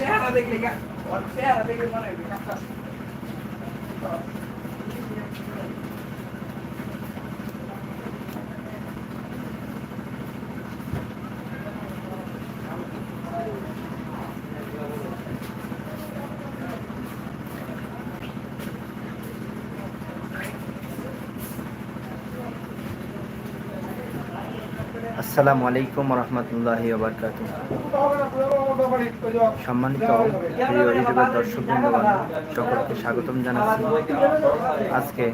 চেহারা দেখলে গা ওর চেহারা দেখলে মনে হয় আসসালামু আলাইকুম রহমতুল্লাহি সম্মানিত দর্শক, বন্ধুগণ, সকলকে স্বাগতম জানাচ্ছি। আজকে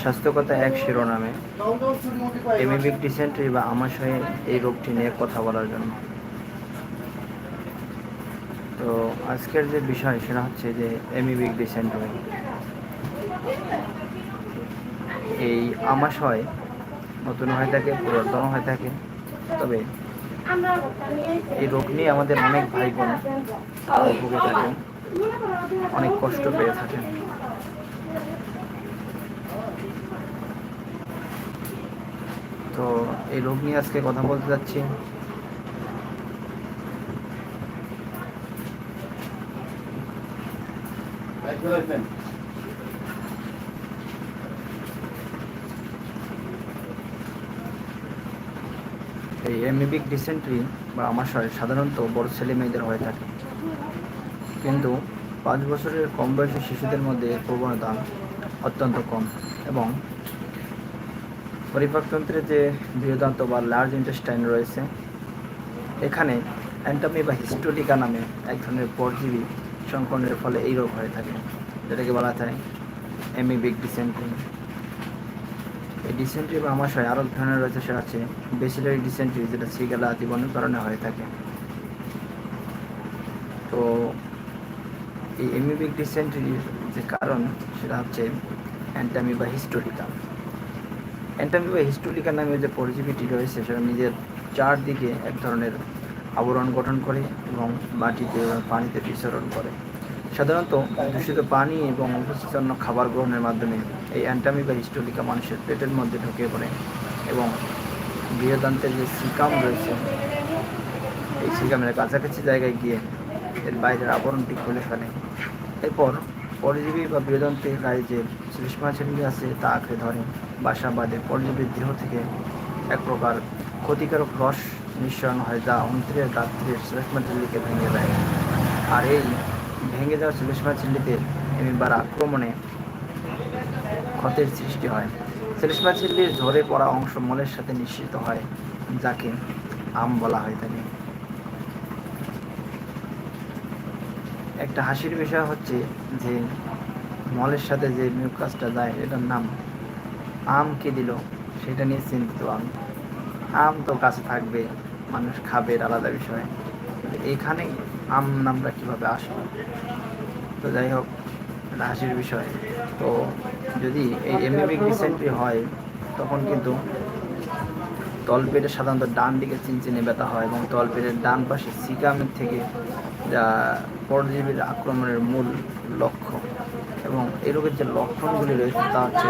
স্বাস্থ্যকতা এক শিরোনামে এমিবিক ডিসেন্ট্রি বা আমাশয়ে এই রোগটি নিয়ে কথা বলার জন্য। তো আজকের যে বিষয় সেটা হচ্ছে যে এমিবিক ডিসেন্ট্রি এই আমাশয় নতুন হয়ে থাকে, পুরাতন হয়ে থাকে। তবে এই রোগ নিয়ে আমাদের অনেক ভাই বোন ভুগে থাকেন, অনেক কষ্ট পেয়ে থাকেন। তো এই রোগ নিয়ে আজকে কথা বলতে যাচ্ছি। এই এমিবিক ডিসেন্ট্রি বা আমাশয় সাধারণত বড় ছেলে মেয়েদের হয়ে থাকে। কিন্তু পাঁচ বছরের কম বয়সী শিশুদের মধ্যে এর প্রবণতা অত্যন্ত কম এবং পরিপাকতন্ত্রে যে বৃহদান্ত বা লার্জ ইন্টেস্টাইন রয়েছে, এখানে অ্যান্টামি বা হিস্টোটিকা নামে এক ধরনের পরজীবী সংক্রমণের ফলে এই রোগ হয়ে থাকে, যেটাকে বলা যায় এমিবিক ডিসেন্ট্রি এই ডিসেন্ট্রি বা আমাশয় আরও ধরনের রয়েছে সেটা হচ্ছে বেসিলারি ডিসেন্ট্রি যেটা সিগালা জীবনের কারণে হয়ে থাকে। তো এই এমিবিক ডিসেন্ট্রির যে কারণ, সেটা হচ্ছে অ্যান্টামি বা হিস্টোরিকা অ্যান্টামি বা হিস্টোরিকা নামে যে পরজীবীটি রয়েছে, সেটা নিজের চারদিকে এক ধরনের আবরণ গঠন করে এবং মাটিতে এবং পানিতে বিচরণ করে। সাধারণত দূষিত পানি এবং অন্য খাবার গ্রহণের মাধ্যমে এই অ্যান্টামি বা হিস্টোলিকা মানুষের পেটের মধ্যে ঢুকে পড়ে এবং বৃহদান্তের যে সিকাম রয়েছে, এই সিকামের কাছাকাছি জায়গায় গিয়ে এর বাইরের আবরণটি খুলে ফেলে। এরপর পরজীবী বা বৃহদান্তের গায়ে যে শ্লেষ্মা ছেলে আছে, তা আঁকড়ে ধরে। বাসা বাঁধে পরজীবীর দেহ থেকে এক প্রকার ক্ষতিকারক রস নিঃসরণ হয় যা অন্ত্রের দাত্রের শ্লেষ্মা ঝিল্লিকে ভেঙে দেয়। আর এই ভেঙে যাওয়া শ্লেষ্মা ঝিল্লিতে এবার আক্রমণে ক্ষতের সৃষ্টি হয়। শ্লেষ্মা ঝিল্লির ঝরে পড়া অংশ মলের সাথে নিশ্চিত হয়, যাকে আম বলা হয়ে থাকে একটা হাসির বিষয় হচ্ছে যে, মলের সাথে যে মিউকাসটা যায়, এটার নাম আম কে দিল, সেটা নিয়ে চিন্তিত আমি। আম তো কাছে থাকবে, মানুষ খাবে আলাদা বিষয়। এখানে আম নামটা কীভাবে আসলো? তো যাই হোক, এটা হাসির বিষয়। তো যদি এই এমবিবিক ডিসেন্ট্রি হয়, তখন কিন্তু তলপেটে সাধারণত ডান দিকে চিনচিনে ব্যথা হয় এবং তলপেটের ডান পাশে সিকামের থেকে যা পরজীবীর আক্রমণের মূল লক্ষ্য এবং এই রোগের যে লক্ষণগুলি রয়েছে তা হচ্ছে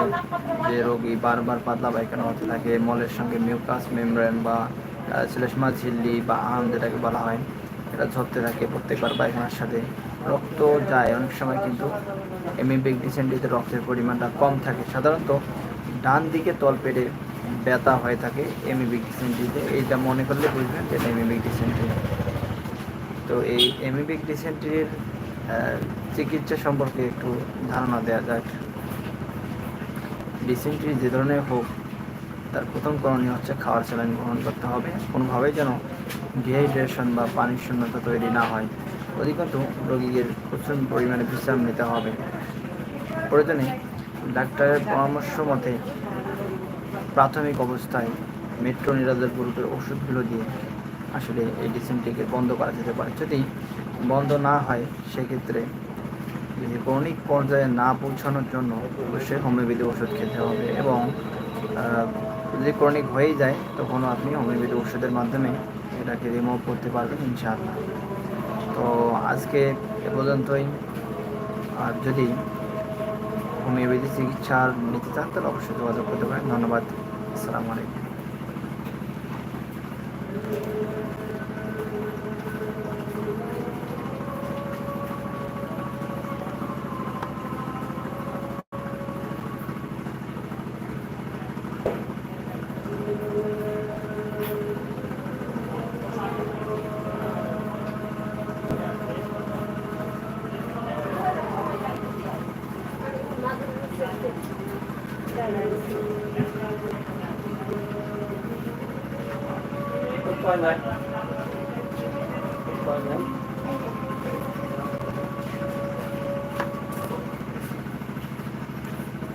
যে রোগী বারবার পাতলা পায়খানা হতে থাকে, মলের সঙ্গে মিউকাস মেমব্রেন বা শ্লেষ্মা ঝিল্লি বা আম যেটাকে বলা হয় এটা ঝরতে থাকে প্রত্যেকবার পায়খানার সাথে। রক্ত যায়, অনেক সময় কিন্তু এমিবিক ডিসেন্ট্রিতে রক্তের পরিমাণটা কম থাকে। সাধারণত ডান দিকে তল তলপেটে ব্যথা হয়ে থাকে এমিবিক ডিসেন্ট্রিতে এইটা মনে করলে বুঝবেন যে এমিবিক ডিসেন্ট্রি তো এই এমিবিক ডিসেন্ট্রির চিকিৎসা সম্পর্কে একটু ধারণা দেওয়া যাক। ডিসেন্ট্রি যে ধরনের হোক, তার প্রথম করণীয় হচ্ছে খাওয়ার স্যালাইন গ্রহণ করতে হবে। কোনোভাবেই যেন ডিহাইড্রেশন বা পানির শূন্যতা তৈরি না হয়, অধিকন্তু রোগীদের প্রচুর পরিমাণে বিশ্রাম নিতে হবে। প্রয়োজনে ডাক্তারের পরামর্শ মতে প্রাথমিক অবস্থায় মেট্রো নিরাজের গ্রুপের ওষুধগুলো দিয়ে আসলে এই ডিসেন্ট্রিকে বন্ধ করা যেতে পারে। যদি বন্ধ না হয়, সেক্ষেত্রে যদি ক্রনিক পর্যায়ে না পৌঁছানোর জন্য অবশ্যই হোমিওপ্যাথি ওষুধ খেতে হবে এবং যদি ক্রনিক হয়েই যায়, তখনও আপনি হোমিওপ্যাথি ওষুধের মাধ্যমে এটাকে রিমুভ করতে পারবেন ইনশাআল্লাহ। তো আজকে এ পর্যন্তই। আর যদি হোমিওপ্যাথি চিকিৎসার নিতে চান, তাহলে অবশ্যই যোগাযোগ করতে পারেন। ধন্যবাদ। আসসালামু আলাইকুম।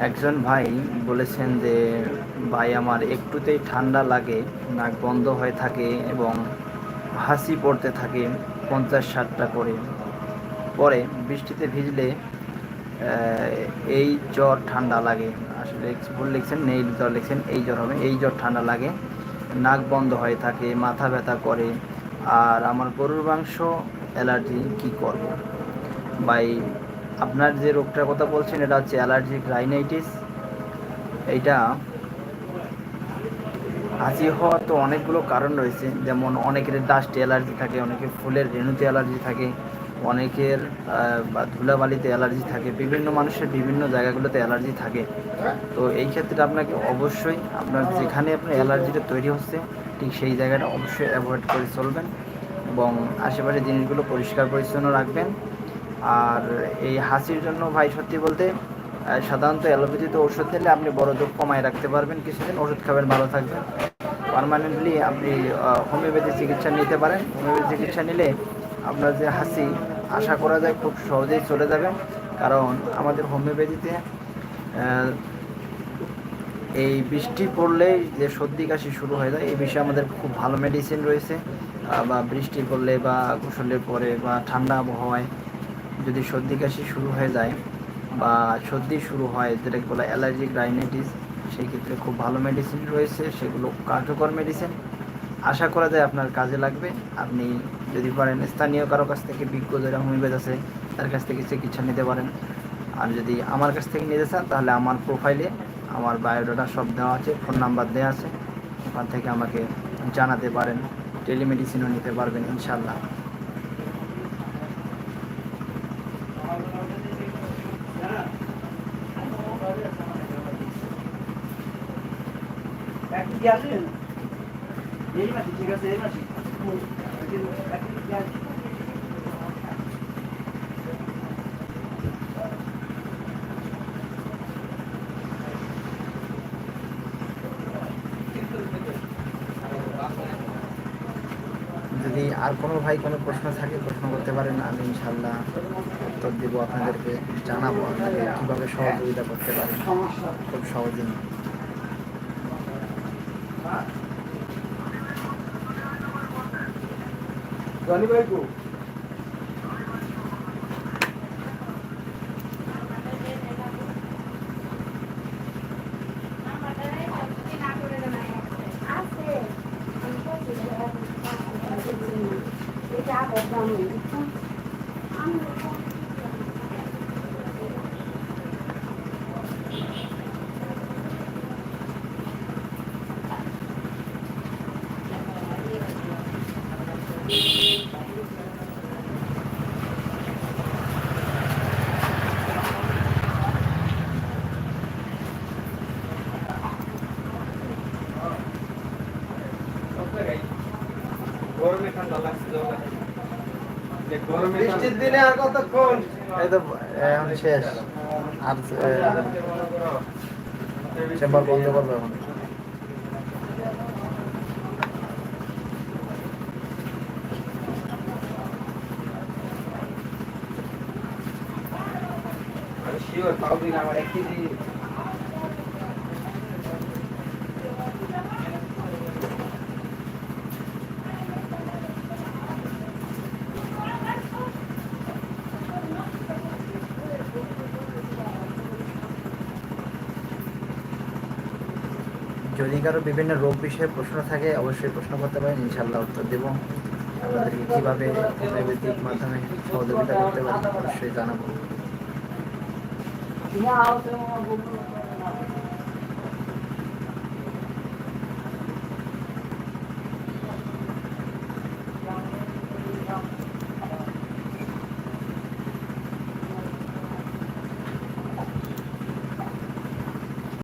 একজন ভাই বলেছেন যে, ভাই, আমার একটুতেই ঠান্ডা লাগে, নাক বন্ধ হয়ে থাকে এবং হাসি পড়তে থাকে পঞ্চাশ ষাটটা করে। পরে বৃষ্টিতে ভিজলে এই জ্বর ঠান্ডা লাগে। আসলে ভুল লিখছেন, নেই জ্বর লিখছেন, এই জ্বর হবে, এই জ্বর ঠান্ডা লাগে। নাক বন্ধ হয়ে থাকে, মাথা ব্যথা করে। আর আমার গরুর মাংস অ্যালার্জি কি করব? ভাই, আপনার যে রোগটার কথা বলছেন, এটা হচ্ছে অ্যালার্জিক রাইনাইটিস। এইটা হাসি হওয়ার তো অনেকগুলো কারণ রয়েছে। যেমন অনেকের ডাস্ট অ্যালার্জি থাকে, অনেকের ফুলের রেণুতে অ্যালার্জি থাকে। অনেকের বা ধুলাবালিতে অ্যালার্জি থাকে, বিভিন্ন মানুষের বিভিন্ন জায়গাগুলোতে অ্যালার্জি থাকে। তো এই ক্ষেত্রে আপনাকে অবশ্যই আপনার যেখানে আপনার অ্যালার্জিটা তৈরি হচ্ছে, ঠিক সেই জায়গাটা অবশ্যই অ্যাভয়েড করে চলবেন এবং আশেপাশে জিনিসগুলো পরিষ্কার পরিচ্ছন্ন রাখবেন। আর এই হাসির জন্য ভাই, সত্যি বলতে সাধারণত অ্যালোপ্যাথিতে ওষুধ নিলে আপনি বড় যোগ কমায় রাখতে পারবেন। কিছুদিন ওষুধ খাবেন, ভালো থাকবেন। পার্মানেন্টলি আপনি হোমিওপ্যাথি চিকিৎসা নিতে পারেন। হোমিওপ্যাথি চিকিৎসা নিলে আপনার যে হাসি আশা করা যায় খুব সহজেই চলে যাবে। কারণ আমাদের হোমিওপ্যাথিতে এই বৃষ্টি পড়লেই যে সর্দি কাশি শুরু হয়ে যায়, এই বিষয়ে আমাদের খুব ভালো মেডিসিন রয়েছে। বা বৃষ্টি পড়লে বা গোসলের পরে বা ঠান্ডা আবহাওয়ায় যদি সর্দি কাশি শুরু হয়ে যায় বা সর্দি শুরু হয়, যেটাকে বলা অ্যালার্জিক রাইনাইটিস সেই ক্ষেত্রে খুব ভালো মেডিসিন রয়েছে, সেগুলো কার্যকর মেডিসিন আশা করা যায় আপনার কাজে লাগবে। আপনি যদি পারেন স্থানীয় কারও কাছ থেকে বিজ্ঞ যারা হোমিওপ্যাথ আছে, তার কাছ থেকে চিকিৎসা নিতে পারেন। আর যদি আমার কাছ থেকে নিতে চান, তাহলে আমার প্রোফাইলে আমার বায়োডাটা সব দেওয়া আছে ফোন নাম্বার দেওয়া আছে। ওখান থেকে আমাকে জানাতে পারেন টেলিমেডিসিনও নিতে পারবেন ইনশাল্লাহ আসেন যদি আর কোনো ভাই কোনো প্রশ্ন থাকে, প্রশ্ন করতে পারেন, আমি ইনশাল্লাহ উত্তর দেব আপনাদেরকে, জানাব আপনাদের কীভাবে সহযোগিতা করতে পারেন। খুব সহজেই। জনি ভাই গো। গরমে বৃষ্টির দিনে আর কতক্ষণ? এই তো এখন শেষ। আর চেম্বার বন্ধ করব এখন। শিওর তাও দিন আমার এক কেজি। যদি কারও বিভিন্ন রোগ বিষয়ে প্রশ্ন থাকে, অবশ্যই প্রশ্ন করতে পারেন ইনশাল্লাহ উত্তর দেব। আপনাদেরকে কীভাবে হোমিওপ্যাথিক মাধ্যমে সহযোগিতা করতে পারেন অবশ্যই জানাব।